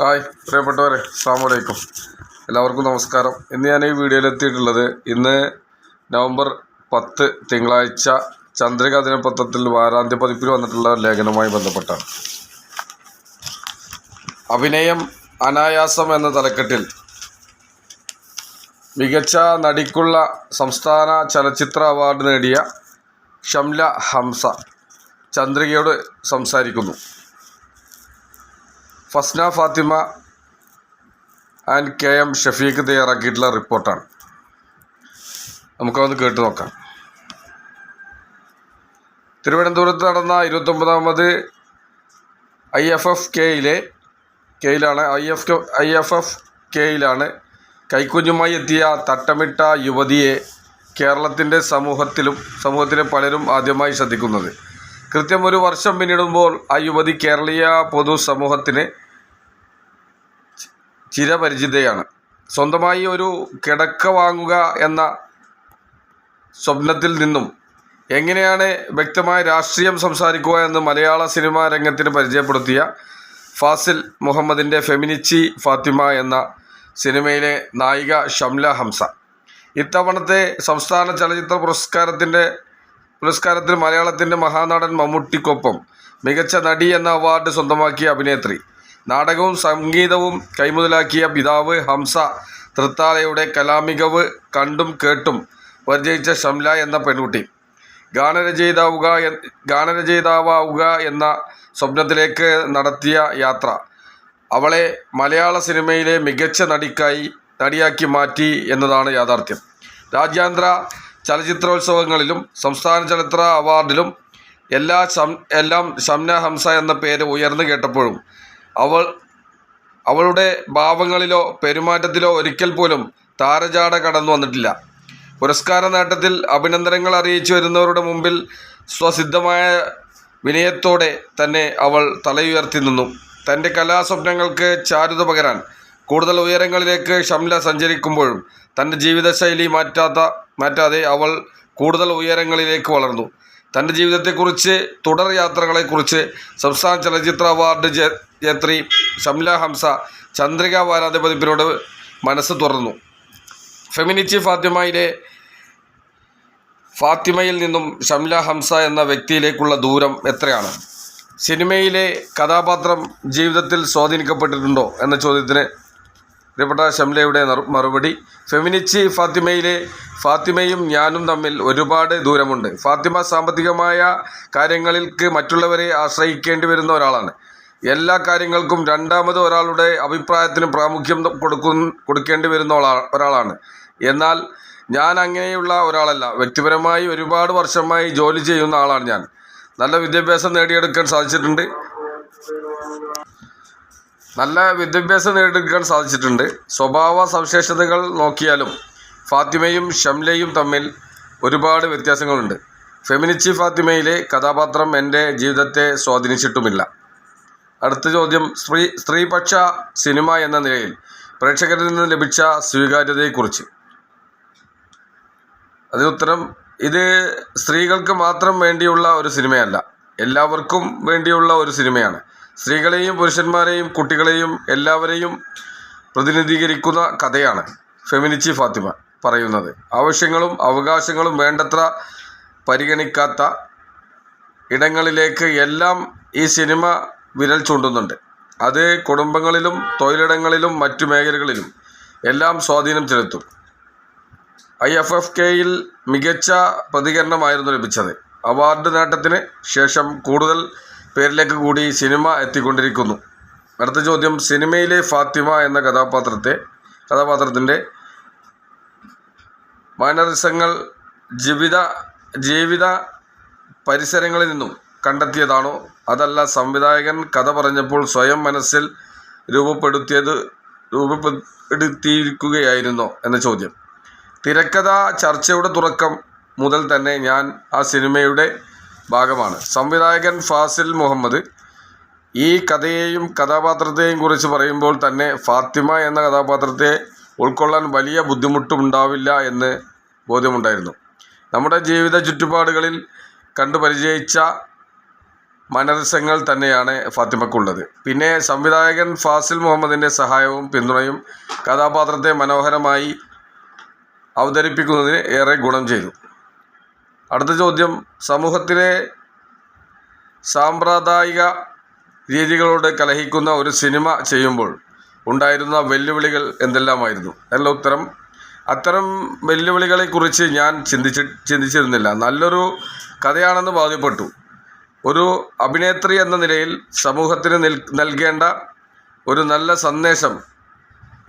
Hi പ്രിയപ്പെട്ടവരെ അസ്സാമലൈക്കും എല്ലാവർക്കും നമസ്കാരം. ഇന്ന് ഞാൻ ഈ വീഡിയോയിൽ എത്തിയിട്ടുള്ളത് ഇന്ന് നവംബർ പത്ത് തിങ്കളാഴ്ച ചന്ദ്രിക ദിനപത്രത്തിൽ വാരാന്ത്യ പതിപ്പിൽ വന്നിട്ടുള്ള ലേഖനവുമായി ബന്ധപ്പെട്ടാണ്. അഭിനയം അനായാസം എന്ന തലക്കെട്ടിൽ മികച്ച നടിക്കുള്ള സംസ്ഥാന ചലച്ചിത്ര അവാർഡ് നേടിയ ഷംല ഹംസ ചന്ദ്രികയോട് സംസാരിക്കുന്നു. Fasna Fathima and K M Shafeeq തയ്യാറാക്കിയിട്ടുള്ള റിപ്പോർട്ടാണ്. നമുക്കതൊന്ന് കേട്ടു നോക്കാം. തിരുവനന്തപുരത്ത് നടന്ന ഇരുപത്തൊമ്പതാമത് ഐ എഫ് എഫ് കെയിലെ കെയിലാണ് I F I F F കെയിലാണ് കൈക്കുഞ്ഞുമായി എത്തിയ തട്ടമിട്ട യുവതിയെ കേരളത്തിന്റെ സമൂഹത്തിലും സമൂഹത്തിലെ പലരും ആദ്യമായി ശ്രദ്ധിക്കുന്നത്. കൃത്യം ഒരു വർഷം പിന്നിടുമ്പോൾ ആ യുവതി കേരളീയ പൊതുസമൂഹത്തിന് ചിരപരിചിതയാണ്. സ്വന്തമായി ഒരു കിടക്ക വാങ്ങുക എന്ന സ്വപ്നത്തിൽ നിന്നും എങ്ങനെയാണ് വ്യക്തമായ രാഷ്ട്രീയം സംസാരിക്കുക എന്ന് മലയാള സിനിമാ രംഗത്തിന് പരിചയപ്പെടുത്തിയ ഫാസിൽ മുഹമ്മദിന്റെ ഫെമിനിച്ചി ഫാത്തിമ എന്ന സിനിമയിലെ നായിക ഷംല ഹംസ. ഇത്തവണത്തെ സംസ്ഥാന ചലച്ചിത്ര പുരസ്കാരത്തിന്റെ പുരസ്കാരത്തിൽ മലയാളത്തിന്റെ മഹാനടൻ മമ്മൂട്ടിക്കൊപ്പം മികച്ച നടി എന്ന അവാർഡ് സ്വന്തമാക്കിയ അഭിനേത്രി നാടകവും സംഗീതവും കൈമുതലാക്കിയ പിതാവ് ഹംസ തൃത്താലയുടെ കലാമികവ് കണ്ടും കേട്ടും പരിചയിച്ച ഷംല എന്ന പെൺകുട്ടി. ഗാനരചയിതാവുക ഗാനരചയിതാവുക എന്ന സ്വപ്നത്തിലേക്ക് നടത്തിയ യാത്ര. അവളെ മലയാള സിനിമയിലെ മികച്ച നടിക്കായി നടിയാക്കി മാറ്റി എന്നതാണ് യാഥാർത്ഥ്യം. രാജ്യാന്തര ചലച്ചിത്രോത്സവങ്ങളിലും സംസ്ഥാന ചലച്ചിത്ര അവാർഡിലും എല്ലാ എല്ലാം ഷംന ഹംസ എന്ന പേര് ഉയർന്നു കേട്ടപ്പോഴും അവൾ അവളുടെ ഭാവങ്ങളിലോ പെരുമാറ്റത്തിലോ ഒരിക്കൽ പോലും താരജാട കടന്നു വന്നിട്ടില്ല. പുരസ്കാര നേട്ടത്തിൽ അഭിനന്ദനങ്ങൾ അറിയിച്ചു വരുന്നവരുടെ മുമ്പിൽ സ്വസിദ്ധമായ വിനയത്തോടെ തന്നെ അവൾ തലയുയർത്തി നിന്നു. തന്റെ കലാസ്വപ്നങ്ങൾക്ക് ചാരുത പകരാൻ കൂടുതൽ ഉയരങ്ങളിലേക്ക് ഷംല സഞ്ചരിക്കുമ്പോഴും തന്റെ ജീവിതശൈലി മാറ്റാത്ത മാറ്റാതെ അവൾ കൂടുതൽ ഉയരങ്ങളിലേക്ക് വളർന്നു. തന്റെ ജീവിതത്തെക്കുറിച്ച് തുടർ യാത്രകളെക്കുറിച്ച് സംസ്ഥാന ചലച്ചിത്ര അവാർഡ് ജേത്രി ഷംല ഹംസ ചന്ദ്രിക വാരാധിപതിപ്പിനോട് മനസ്സ് തുറന്നു. ഫെമിനിച്ചി ഫാത്തിമയിലെ ഫാത്തിമയിൽ നിന്നും ഷംല ഹംസ എന്ന വ്യക്തിയിലേക്കുള്ള ദൂരം എത്രയാണ്? സിനിമയിലെ കഥാപാത്രം ജീവിതത്തിൽ സ്വാധീനിക്കപ്പെട്ടിട്ടുണ്ടോ എന്ന ചോദ്യത്തിന് പ്രിയപ്പെട്ട ഷംലയുടെ മറുപടി. ഫെമിനിച്ചി ഫാത്തിമയിലെ ഫാത്തിമയും ഞാനും തമ്മിൽ ഒരുപാട് ദൂരമുണ്ട്. ഫാത്തിമ സാമ്പത്തികമായ കാര്യങ്ങൾക്ക് മറ്റുള്ളവരെ ആശ്രയിക്കേണ്ടി വരുന്ന ഒരാളാണ്. എല്ലാ കാര്യങ്ങൾക്കും രണ്ടാമത് ഒരാളുടെ അഭിപ്രായത്തിന് പ്രാമുഖ്യം കൊടുക്കും കൊടുക്കേണ്ടി വരുന്ന ഒരാളാണ്. എന്നാൽ ഞാൻ അങ്ങനെയുള്ള ഒരാളല്ല. വ്യക്തിപരമായി ഒരുപാട് വർഷമായി ജോലി ചെയ്യുന്ന ആളാണ് ഞാൻ. നല്ല വിദ്യാഭ്യാസം നേടിയെടുക്കാൻ സാധിച്ചിട്ടുണ്ട്. നല്ല വിദ്യാഭ്യാസം നേടിയെടുക്കാൻ സാധിച്ചിട്ടുണ്ട്. സ്വഭാവ സവിശേഷതകൾ നോക്കിയാലും ഫാത്തിമയും ഷംലയും തമ്മിൽ ഒരുപാട് വ്യത്യാസങ്ങളുണ്ട്. ഫെമിനിച്ചി ഫാത്തിമയിലെ കഥാപാത്രം എന്റെ ജീവിതത്തെ സ്വാധീനിച്ചിട്ടുമില്ല. അടുത്ത ചോദ്യം സ്ത്രീ സ്ത്രീപക്ഷ സിനിമ എന്ന നിലയിൽ പ്രേക്ഷകരിൽ നിന്ന് ലഭിച്ച സ്വീകാര്യതയെക്കുറിച്ച്. അതിനുത്തരം ഇത് സ്ത്രീകൾക്ക് മാത്രം വേണ്ടിയുള്ള ഒരു സിനിമയല്ല. എല്ലാവർക്കും വേണ്ടിയുള്ള ഒരു സിനിമയാണ്. സ്ത്രീകളെയും പുരുഷന്മാരെയും കുട്ടികളെയും എല്ലാവരെയും പ്രതിനിധീകരിക്കുന്ന കഥയാണ് ഫെമിനിച്ചി ഫാത്തിമ പറയുന്നത്. ആവശ്യങ്ങളും അവകാശങ്ങളും വേണ്ടത്ര പരിഗണിക്കാത്ത ഇടങ്ങളിലേക്ക് എല്ലാം ഈ സിനിമ വിരൽ ചൂണ്ടുന്നുണ്ട്. അത് കുടുംബങ്ങളിലും തൊഴിലിടങ്ങളിലും മറ്റു മേഖലകളിലും എല്ലാം സ്വാധീനം ചെലുത്തും. ഐ എഫ് എഫ് കെയിൽ മികച്ച പ്രതികരണമായിരുന്നു ലഭിച്ചത്. അവാർഡ് നേട്ടത്തിന് ശേഷം കൂടുതൽ പേരിലേക്ക് കൂടി സിനിമ എത്തിക്കൊണ്ടിരിക്കുന്നു. അടുത്ത ചോദ്യം സിനിമയിലെ ഫാത്തിമ എന്ന കഥാപാത്രത്തെ കഥാപാത്രത്തിന്റെ മാനറിസങ്ങൾ ജീവിത ജീവിത പരിസരങ്ങളിൽ നിന്നും കണ്ടെത്തിയതാണോ? അതല്ല സംവിധായകൻ കഥ പറഞ്ഞപ്പോൾ സ്വയം മനസ്സിൽ രൂപപ്പെടുത്തിയത് രൂപപ്പെടുത്തിയിരിക്കുകയായിരുന്നോ എന്ന ചോദ്യം. തിരക്കഥ ചർച്ചയുടെ തുടക്കം മുതൽ തന്നെ ഞാൻ ആ സിനിമയുടെ ഭാഗമാണ്. സംവിധായകൻ ഫാസിൽ മുഹമ്മദ് ഈ കഥയെയും കഥാപാത്രത്തെയും കുറിച്ച് പറയുമ്പോൾ തന്നെ ഫാത്തിമ എന്ന കഥാപാത്രത്തെ ഉൾക്കൊള്ളാൻ വലിയ ബുദ്ധിമുട്ടുമുണ്ടാവില്ല എന്ന് ബോധ്യമുണ്ടായിരുന്നു. നമ്മുടെ ജീവിത ചുറ്റുപാടുകളിൽ കണ്ടു പരിചയിച്ച മനരസങ്ങൾ തന്നെയാണ് ഫാത്തിമക്കുള്ളത്. പിന്നെ സംവിധായകൻ ഫാസിൽ മുഹമ്മദിന്റെ സഹായവും പിന്തുണയും കഥാപാത്രത്തെ മനോഹരമായി അവതരിപ്പിക്കുന്നതിന് ഏറെ ഗുണം ചെയ്തു. അടുത്ത ചോദ്യം. സമൂഹത്തിലെ സാമ്പ്രദായിക രീതികളോട് കലഹിക്കുന്ന ഒരു സിനിമ ചെയ്യുമ്പോൾ ഉണ്ടായിരുന്ന വെല്ലുവിളികൾ എന്തെല്ലാമായിരുന്നു? നല്ല ഉത്തരം. അത്തരം വെല്ലുവിളികളെക്കുറിച്ച് ഞാൻ ചിന്തിച്ച് ചിന്തിച്ചിരുന്നില്ല. നല്ലൊരു കഥയാണെന്ന് ബാധ്യപ്പെട്ടു ഒരു അഭിനേത്രി എന്ന നിലയിൽ സമൂഹത്തിന് നിൽ നൽകേണ്ട ഒരു നല്ല സന്ദേശം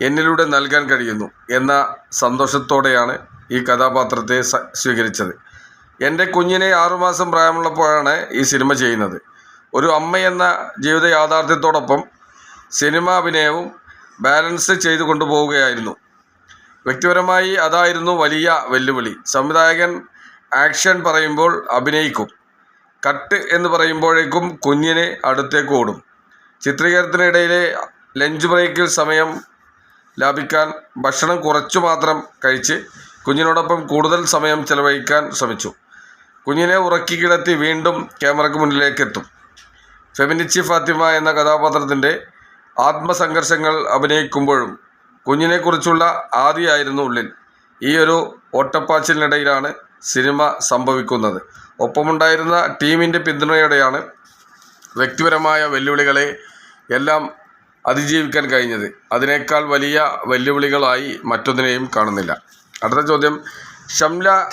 എന്നിലൂടെ നൽകാൻ കഴിയുന്നു എന്ന സന്തോഷത്തോടെയാണ് ഈ കഥാപാത്രത്തെ സ്വീകരിച്ചത്. എന്റെ കുഞ്ഞിനെ ആറുമാസം പ്രായമുള്ളപ്പോഴാണ് ഈ സിനിമ ചെയ്യുന്നത്. ഒരു അമ്മയെന്ന ജീവിത യാഥാർത്ഥ്യത്തോടൊപ്പം സിനിമ അഭിനയവും ബാലൻസ് ചെയ്തു കൊണ്ടുപോവുകയായിരുന്നു. വ്യക്തിപരമായി അതായിരുന്നു വലിയ വെല്ലുവിളി. സംവിധായകൻ ആക്ഷൻ പറയുമ്പോൾ അഭിനയിക്കും. കട്ട് എന്ന് പറയുമ്പോഴേക്കും കുഞ്ഞിനെ അടുത്തേക്ക് ഓടും. ചിത്രീകരണത്തിനിടയിലെ ലഞ്ച് ബ്രേക്കിൽ സമയം ലാഭിക്കാൻ ഭക്ഷണം കുറച്ചു മാത്രം കഴിച്ച് കുഞ്ഞിനോടൊപ്പം കൂടുതൽ സമയം ചെലവഴിക്കാൻ ശ്രമിച്ചു. കുഞ്ഞിനെ ഉറക്കി കിടത്തി വീണ്ടും ക്യാമറയ്ക്ക് മുന്നിലേക്ക് എത്തും ഫെമിനിച്ചി ഫാത്തിമ എന്ന കഥാപാത്രത്തിന്റെ ആത്മസംഘർഷങ്ങൾ അഭിനയിക്കുമ്പോഴും കുഞ്ഞിനെക്കുറിച്ചുള്ള ആദിയായിരുന്നു ഉള്ളിൽ. ഈ ഒരു ഓട്ടപ്പാച്ചിലിനിടയിലാണ് സിനിമ സംഭവിക്കുന്നത്. ഒപ്പമുണ്ടായിരുന്ന ടീമിന്റെ പിന്തുണയോടെയാണ് വ്യക്തിപരമായ വെല്ലുവിളികളെ എല്ലാം അതിജീവിക്കാൻ കഴിഞ്ഞത്. അതിനേക്കാൾ വലിയ വെല്ലുവിളികളായി മറ്റൊന്നിനെയും കാണുന്നില്ല. അടുത്ത ചോദ്യം ഷംല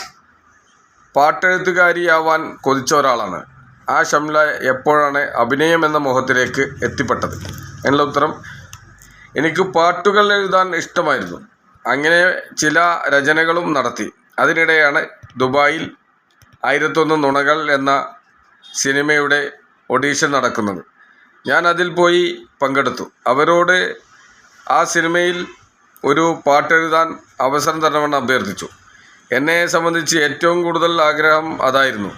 പാട്ടെഴുത്തുകാരിയാവാൻ കൊതിച്ച ഒരാളാണ്. ആ ഷംല എപ്പോഴാണ് അഭിനയം എന്ന മോഹത്തിലേക്ക് എത്തിപ്പെട്ടത്? എന്നുള്ള ഉത്തരം എനിക്ക് പാട്ടുകൾ എഴുതാൻ ഇഷ്ടമായിരുന്നു. അങ്ങനെ ചില രചനകളും നടത്തി. അതിനിടെയാണ് ദുബായിൽ ആയിരത്തൊന്ന് നുണകൾ എന്ന സിനിമയുടെ ഒഡീഷൻ നടക്കുന്നത്. ഞാൻ അതിൽ പോയി പങ്കെടുത്തു. അവരോട് ആ സിനിമയിൽ ഒരു പാട്ടെഴുതാൻ അവസരം തരണമെന്ന് അഭ്യർത്ഥിച്ചു. എന്നെ സംബന്ധിച്ച് ഏറ്റവും കൂടുതൽ ആഗ്രഹം അതായിരുന്നു.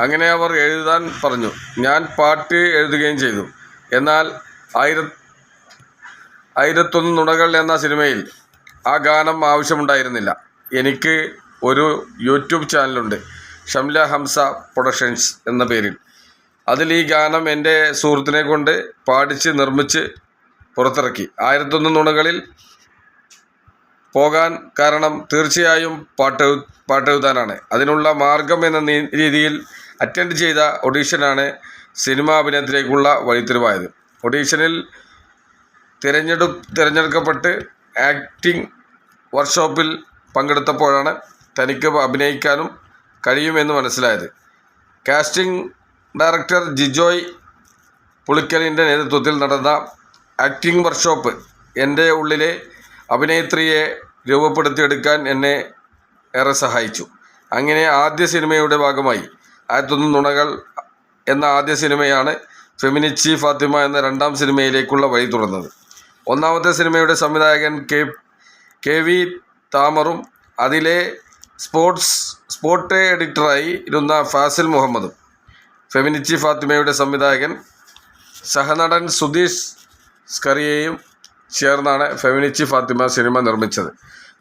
അങ്ങനെ അവർ എഴുതാൻ പറഞ്ഞു. ഞാൻ പാട്ട് എഴുതുകയും ചെയ്തു. എന്നാൽ ആയിര ആയിരത്തൊന്ന് നുണകൾ എന്ന സിനിമയിൽ ആ ഗാനം ആവശ്യമുണ്ടായിരുന്നില്ല. എനിക്ക് ഒരു യൂട്യൂബ് ചാനലുണ്ട്. ഷംല ഹംസ പ്രൊഡക്ഷൻസ് എന്ന പേരിൽ. അതിൽ ഈ ഗാനം എന്റെ സുഹൃത്തിനെ കൊണ്ട് പാടിച്ച് നിർമ്മിച്ച് പുറത്തിറക്കി. ആയിരത്തൊന്ന് നുണകളിൽ പോകാൻ കാരണം തീർച്ചയായും പാട്ട് പാട്ടെഴുതാനാണ്. അതിനുള്ള മാർഗം എന്ന രീതിയിൽ അറ്റൻഡ് ചെയ്ത ഒഡീഷനാണ് സിനിമാ അഭിനയത്തിലേക്കുള്ള വഴിത്തിരിവായത്. ഒഡീഷനിൽ തിരഞ്ഞെടു തിരഞ്ഞെടുക്കപ്പെട്ട് ആക്ടിംഗ് വർക്ക്ഷോപ്പിൽ പങ്കെടുത്തപ്പോഴാണ് തനിക്ക് അഭിനയിക്കാനും കഴിയുമെന്ന് മനസ്സിലായത്. കാസ്റ്റിംഗ് ഡയറക്ടർ ജിജോയ് പുളിക്കലിന്റെ നേതൃത്വത്തിൽ നടന്ന ആക്ടിംഗ് വർക്ക്ഷോപ്പ് എന്റെ ഉള്ളിലെ അഭിനേത്രിയെ രൂപപ്പെടുത്തിയെടുക്കാൻ എന്നെ ഏറെ സഹായിച്ചു. അങ്ങനെ ആദ്യ സിനിമയുടെ ഭാഗമായി. ആയിരത്തൊന്ന് നുണകൾ എന്ന ആദ്യ സിനിമയാണ് ഫെമിനിച്ചി ഫാത്തിമ എന്ന രണ്ടാം സിനിമയിലേക്കുള്ള വഴി തുറന്നത്. ഒന്നാമത്തെ സിനിമയുടെ സംവിധായകൻ കെ കെ വി താമറും അതിലെ സ്പോർട്സ് സ്പോർട്ട് എഡിറ്ററായി ഇരുന്ന ഫാസിൽ മുഹമ്മദും. ഫെമിനിച്ചി ഫാത്തിമയുടെ സംവിധായകൻ സഹനടൻ സുധീഷ് സ്കറിയയും ചേർന്നാണ് ഫെമിനിച്ചി ഫാത്തിമ സിനിമ നിർമ്മിച്ചത്.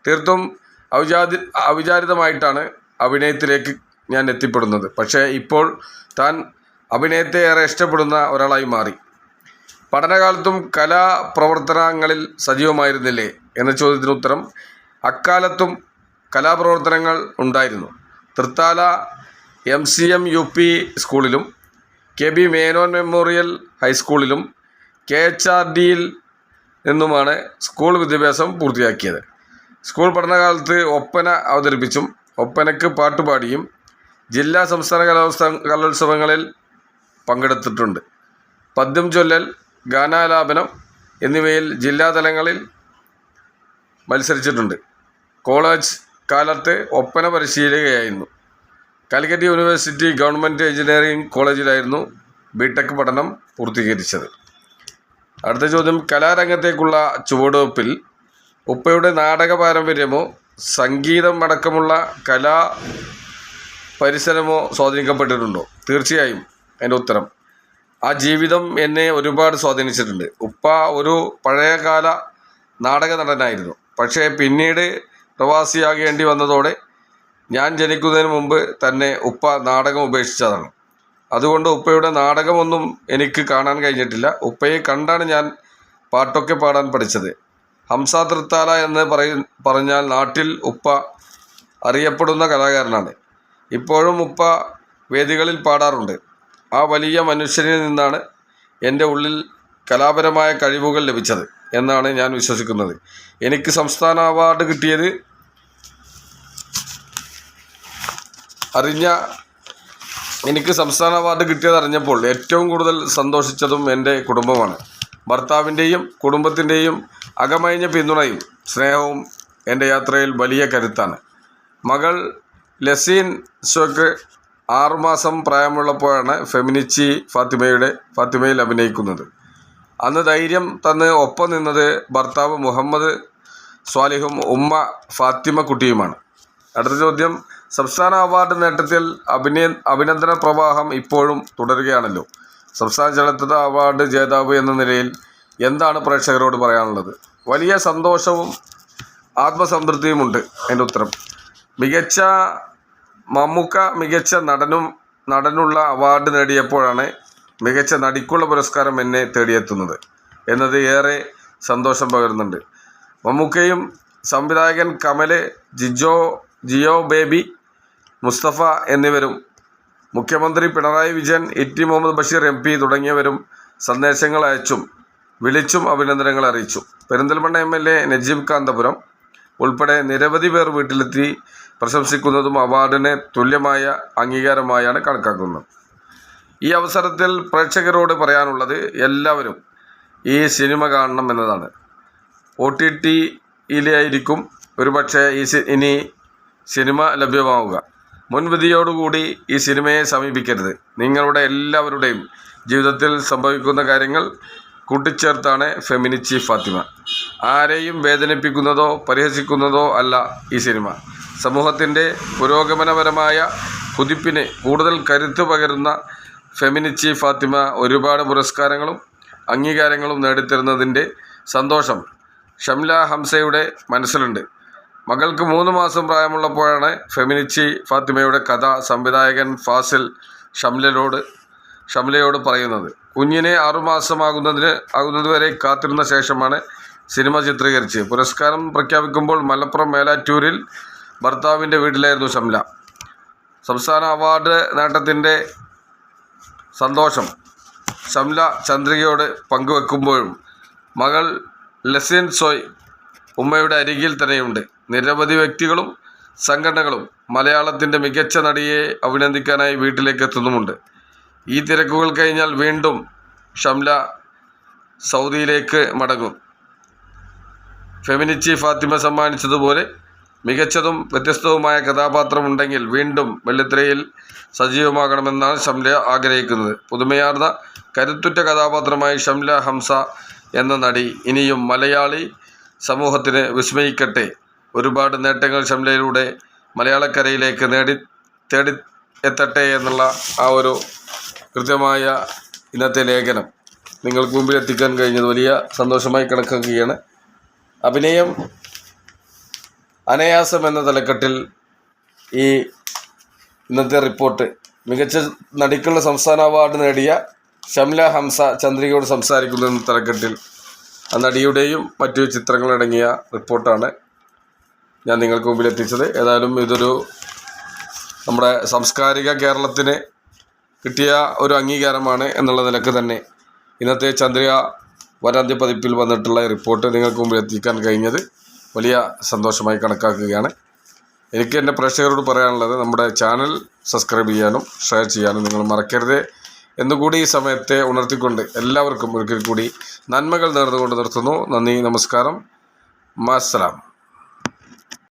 തീർത്തും ഔചാതി അവിചാരിതമായിട്ടാണ് അഭിനയത്തിലേക്ക് ഞാൻ എത്തിപ്പെടുന്നത്. പക്ഷേ ഇപ്പോൾ താൻ അഭിനയത്തെ ഏറെ ഇഷ്ടപ്പെടുന്ന ഒരാളായി മാറി. പഠനകാലത്തും കലാപ്രവർത്തനങ്ങളിൽ സജീവമായിരുന്നില്ലേ എന്ന ചോദ്യത്തിന് ഉത്തരം അക്കാലത്തും കലാപ്രവർത്തനങ്ങൾ ഉണ്ടായിരുന്നു. Thrithala M C M U P സ്കൂളിലും കെ ബി മേനോൻ മെമ്മോറിയൽ ഹൈസ്കൂളിലും കെ എച്ച് ആർ ഡിയിൽ നിന്നുമാണ് സ്കൂൾ വിദ്യാഭ്യാസം പൂർത്തിയാക്കിയത്. സ്കൂൾ പഠനകാലത്ത് ഒപ്പന അവതരിപ്പിച്ചും ഒപ്പനയ്ക്ക് പാട്ടുപാടിയും ജില്ലാ സംസ്ഥാന കലോത്സവ കലോത്സവങ്ങളിൽ പങ്കെടുത്തിട്ടുണ്ട്. പദ്യം ചൊല്ലൽ ഗാനാലാപനം എന്നിവയിൽ ജില്ലാ തലങ്ങളിൽ മത്സരിച്ചിട്ടുണ്ട്. കോളേജ് കാലത്ത് ഒപ്പന പരിശീലകയായിരുന്നു. കാലിക്കറ്റ് യൂണിവേഴ്സിറ്റി ഗവൺമെന്റ് എഞ്ചിനീയറിംഗ് കോളേജിലായിരുന്നു ബിടെക് പഠനം പൂർത്തീകരിച്ചത്. അടുത്ത ചോദ്യം. കലാരംഗത്തേക്കുള്ള ചുവടുവെപ്പിൽ ഉപ്പയുടെ നാടക പാരമ്പര്യമോ സംഗീതം അടക്കമുള്ള കലാ പരിസരമോ സ്വാധീനിക്കപ്പെട്ടിട്ടുണ്ടോ? തീർച്ചയായും എന്റെ ഉത്തരം. ആ ജീവിതം എന്നെ ഒരുപാട് സ്വാധീനിച്ചിട്ടുണ്ട്. ഉപ്പ ഒരു പഴയകാല നാടക നടനായിരുന്നു. പക്ഷേ പിന്നീട് പ്രവാസിയാകേണ്ടി വന്നതോടെ ഞാൻ ജനിക്കുന്നതിന് മുമ്പ് തന്നെ ഉപ്പ നാടകം ഉപേക്ഷിച്ചതാണ്. അതുകൊണ്ട് ഉപ്പയുടെ നാടകമൊന്നും എനിക്ക് കാണാൻ കഴിഞ്ഞിട്ടില്ല. ഉപ്പയെ കണ്ടാണ് ഞാൻ പാട്ടൊക്കെ പാടാൻ പഠിച്ചത്. ഹംസ തൃത്താല എന്ന് പറയ പറഞ്ഞാൽ നാട്ടിൽ ഉപ്പ അറിയപ്പെടുന്ന കലാകാരനാണ്. ഇപ്പോഴും ഉപ്പ വേദികളിൽ പാടാറുണ്ട്. ആ വലിയ മനുഷ്യനിൽ നിന്നാണ് എന്റെ ഉള്ളിൽ കലാപരമായ കഴിവുകൾ ലഭിച്ചത് എന്നാണ് ഞാൻ വിശ്വസിക്കുന്നത്. എനിക്ക് സംസ്ഥാന അവാർഡ് കിട്ടിയത് അറിഞ്ഞ എനിക്ക് സംസ്ഥാന അവാർഡ് കിട്ടിയതറിഞ്ഞപ്പോൾ ഏറ്റവും കൂടുതൽ സന്തോഷിച്ചതും എന്റെ കുടുംബമാണ്. ഭർത്താവിന്റെയും കുടുംബത്തിന്റെയും അകമഴിഞ്ഞ പിന്തുണയും സ്നേഹവും എന്റെ യാത്രയിൽ വലിയ കരുത്താണ്. മകൾ ലസീൻ ഷോക്ക് ആറുമാസം പ്രായമുള്ളപ്പോഴാണ് ഫെമിനിച്ചി ഫാത്തിമയുടെ ഫാത്തിമയിൽ അഭിനയിക്കുന്നത്. അന്ന് ധൈര്യം തന്ന് ഒപ്പം നിന്നത് ഭർത്താവ് മുഹമ്മദ് സ്വാലിഹും ഉമ്മ ഫാത്തിമ കുട്ടിയുമാണ് അടുത്ത ചോദ്യം സംസ്ഥാന അവാർഡ് നേട്ടത്തിൽ അഭിനയ അഭിനന്ദന പ്രവാഹം ഇപ്പോഴും തുടരുകയാണല്ലോ. സംസ്ഥാന ചലച്ചിത്ര അവാർഡ് ജേതാവ് എന്ന നിലയിൽ എന്താണ് പ്രേക്ഷകരോട് പറയാനുള്ളത്? വലിയ സന്തോഷവും ആത്മസംതൃപ്തിയുമുണ്ട് എന്റെ ഉത്തരം. മികച്ച മമ്മൂക്ക മികച്ച നടനും നടനുള്ള അവാർഡ് നേടിയപ്പോഴാണ് മികച്ച നടിക്കുള്ള പുരസ്കാരം എന്നെ തേടിയെത്തുന്നത് എന്നത് ഏറെ സന്തോഷം പകരുന്നുണ്ട്. മമ്മൂക്കയും സംവിധായകൻ കമൽ ജിജോ ജിയോ ബേബി മുസ്തഫ എന്നിവരും മുഖ്യമന്ത്രി Pinarayi Vijayan E T Muhammad Basheer M P തുടങ്ങിയവരും സന്ദേശങ്ങൾ അയച്ചും വിളിച്ചും അഭിനന്ദനങ്ങൾ അറിയിച്ചു. Perinthalmanna M L A Najeeb Kanthapuram ഉൾപ്പെടെ നിരവധി പേർ വീട്ടിലെത്തി പ്രശംസിക്കുന്നതും അവാർഡിന് തുല്യമായ അംഗീകാരമായാണ് കണക്കാക്കുന്നത്. ഈ അവസരത്തിൽ പ്രേക്ഷകരോട് പറയാനുള്ളത് എല്ലാവരും ഈ സിനിമ കാണണം എന്നതാണ്. ഒ ടി ടിയിലായിരിക്കും ഒരുപക്ഷെ ഈ ഇനി സിനിമ ലഭ്യമാവുക. മുൻവിധിയോടുകൂടി ഈ സിനിമയെ സമീപിക്കരുത്. നിങ്ങളുടെ എല്ലാവരുടെയും ജീവിതത്തിൽ സംഭവിക്കുന്ന കാര്യങ്ങൾ കൂട്ടിച്ചേർത്താണ് ഫെമിനിച്ചി ഫാത്തിമ. ആരെയും വേദനിപ്പിക്കുന്നതോ പരിഹസിക്കുന്നതോ അല്ല ഈ സിനിമ. സമൂഹത്തിന്റെ പുരോഗമനപരമായ കുതിപ്പിന് കൂടുതൽ കരുത്തു പകരുന്ന ഫെമിനിച്ചി ഫാത്തിമ ഒരുപാട് പുരസ്കാരങ്ങളും അംഗീകാരങ്ങളും നേടിത്തരുന്നതിന്റെ സന്തോഷം ഷംല ഹംസയുടെ മനസ്സിലുണ്ട്. മകൾക്ക് മൂന്ന് മാസം പ്രായമുള്ളപ്പോഴാണ് ഫെമിനിച്ചി ഫാത്തിമയുടെ കഥ സംവിധായകൻ ഫാസിൽ ഷംലയോട് ഷംലയോട് പറയുന്നത്. കുഞ്ഞിനെ ആറുമാസമാകുന്നതിന് ആകുന്നതുവരെ കാത്തിരുന്ന ശേഷമാണ് സിനിമ ചിത്രീകരിച്ചത്. പുരസ്കാരം പ്രഖ്യാപിക്കുമ്പോൾ മലപ്പുറം മേലാറ്റൂരിൽ ഭർത്താവിന്റെ വീട്ടിലായിരുന്നു ഷംല. സംസ്ഥാന അവാർഡ് നേട്ടത്തിന്റെ സന്തോഷം ഷംല ചന്ദ്രികയോട് പങ്കുവെക്കുമ്പോഴും മകൾ ലസീൻ സോയ് ഉമ്മയുടെ അരികിൽ തന്നെയുണ്ട്. നിരവധി വ്യക്തികളും സംഘടനകളും മലയാളത്തിന്റെ മികച്ച നടിയെ അഭിനന്ദിക്കാനായി വീട്ടിലേക്ക് എത്തുന്നുമുണ്ട്. ഈ തിരക്കുകൾ കഴിഞ്ഞാൽ വീണ്ടും ഷംല സൗദിയിലേക്ക് മടങ്ങും. ഫെമിനിച്ചി ഫാത്തിമ സമ്മാനിച്ചതുപോലെ മികച്ചതും വ്യത്യസ്തവുമായ കഥാപാത്രമുണ്ടെങ്കിൽ വീണ്ടും വെള്ളിത്തിരയിൽ സജീവമാകണമെന്നാണ് ഷംല ആഗ്രഹിക്കുന്നത്. പുതുമയാർന്ന കരുത്തുറ്റ കഥാപാത്രമായി ഷംല ഹംസ എന്ന നടി ഇനിയും മലയാളി സമൂഹത്തിന് വിസ്മയിക്കട്ടെ. ഒരുപാട് നേട്ടങ്ങൾ ഷംലയിലൂടെ മലയാളക്കരയിലേക്ക് നേടി തേടി എത്തട്ടെ എന്നുള്ള ആ ഒരു കൃത്യമായ ഇന്നത്തെ ലേഖനം നിങ്ങൾക്ക് മുമ്പിൽ എത്തിക്കാൻ കഴിഞ്ഞത് വലിയ സന്തോഷമായി കണക്കാക്കുകയാണ് അഭിനയം അനയാസം എന്ന തലക്കെട്ടിൽ ഈ ഇന്നത്തെ റിപ്പോർട്ട് മികച്ച നടിക്കുള്ള സംസ്ഥാന അവാർഡ് നേടിയ ഷംല ഹംസ ചന്ദ്രികയോട് സംസാരിക്കുന്നു എന്ന തലക്കെട്ടിൽ നടിയുടെയും മറ്റു ചിത്രങ്ങളടങ്ങിയ റിപ്പോർട്ടാണ് ഞാൻ നിങ്ങൾക്ക് മുമ്പിൽ എത്തിച്ചത്. ഏതായാലും ഇതൊരു നമ്മുടെ സാംസ്കാരിക കേരളത്തിന് കിട്ടിയ ഒരു അംഗീകാരമാണ് എന്നുള്ള നിലയ്ക്ക് തന്നെ ഇന്നത്തെ ചന്ദ്രിക വരാന്ത്യ പതിപ്പിൽ വന്നിട്ടുള്ള റിപ്പോർട്ട് നിങ്ങൾക്ക് മുമ്പിൽ എത്തിക്കാൻ കഴിഞ്ഞത് വലിയ സന്തോഷമായി കണക്കാക്കുകയാണ്. എനിക്ക് എന്റെ പ്രേക്ഷകരോട് പറയാനുള്ളത് നമ്മുടെ ചാനൽ സബ്സ്ക്രൈബ് ചെയ്യാനും ഷെയർ ചെയ്യാനും നിങ്ങൾ മറക്കരുത്. എന്നുകൂടി ഈ സമയത്തെ ഉണർത്തിക്കൊണ്ട് എല്ലാവർക്കും ഒരിക്കൽ കൂടി നന്മകൾ നേർന്നുകൊണ്ട് നിർത്തുന്നു. നന്ദി നമസ്കാരം. മാസ്സലാം.